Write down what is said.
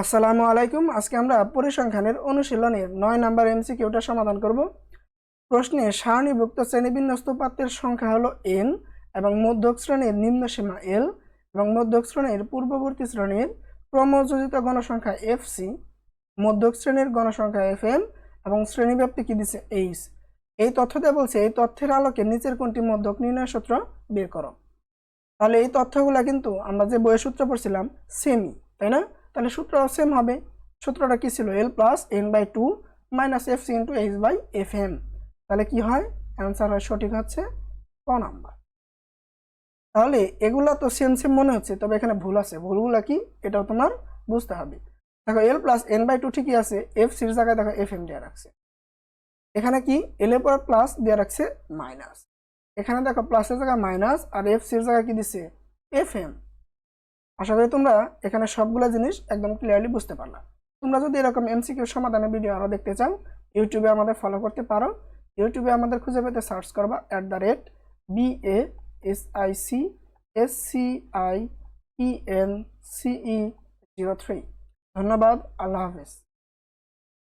আসসালামু আলাইকুম। আজকে আমরা পরিসংখ্যানের অনুশীলনের নয় নাম্বার এমসিকিউটা সমাধান করব। প্রশ্নে সারণীভুক্ত শ্রেণীবিন্যস্ত পাত্রের সংখ্যা হলো এন এবং মধ্যক শ্রেণির নিম্ন সীমা এল এবং মধ্যক শ্রেণির পূর্ববর্তী শ্রেণির ক্রমযোজিত গণসংখ্যা এফ সি মধ্যক শ্রেণির গণসংখ্যা এফ এম এবং শ্রেণীব্যাপ্তি কি দিচ্ছে এইচ এই তথ্য দিয়ে বলছে এই তথ্যের আলোকে নিচের কোনটি মধ্যক নির্ণয় সূত্র বের করো। তাহলে এই তথ্যগুলো কিন্তু আমরা যে বইয়ের সূত্র পড়ছিলাম সেমই তাই না? তাহলে সূত্রও সেম হবে। সূত্রটা কী ছিল? L plus N by two minus F C into H by F M তাহলে কি হয়? অ্যান্সার হয় সঠিক হচ্ছে ক নাম্বার। তাহলে এগুলা তো সেম সেম মনে হচ্ছে, তবে এখানে ভুল আছে। ভুলগুলা কি? এটাও তোমার বুঝতে হবে। দেখো L plus N by two ঠিকই আছে এফ সির জায়গায় দেখো এফ এম দেওয়া রাখছে। এখানে কি? এল এর পর প্লাস দেওয়া রাখছে মাইনাস এখানে দেখো প্লাসের জায়গায় মাইনাস আর এফ সির জায়গায় কি দিচ্ছে? এফ এম আশা করি তোমরা এখানে সবগুলো জিনিস একদম ক্লিয়ারলি বুঝতে পারলা। তোমরা যদি এরকম এমসিকিউ সমাধানের ভিডিও আরও দেখতে চাও ইউটিউবে আমাদের ফলো করতে পারো। ইউটিউবে আমাদের খুঁজে পেতে সার্চ করবা at the rate B A S I C S C I E N C E zero three ধন্যবাদ, আল্লাহ হাফেজ।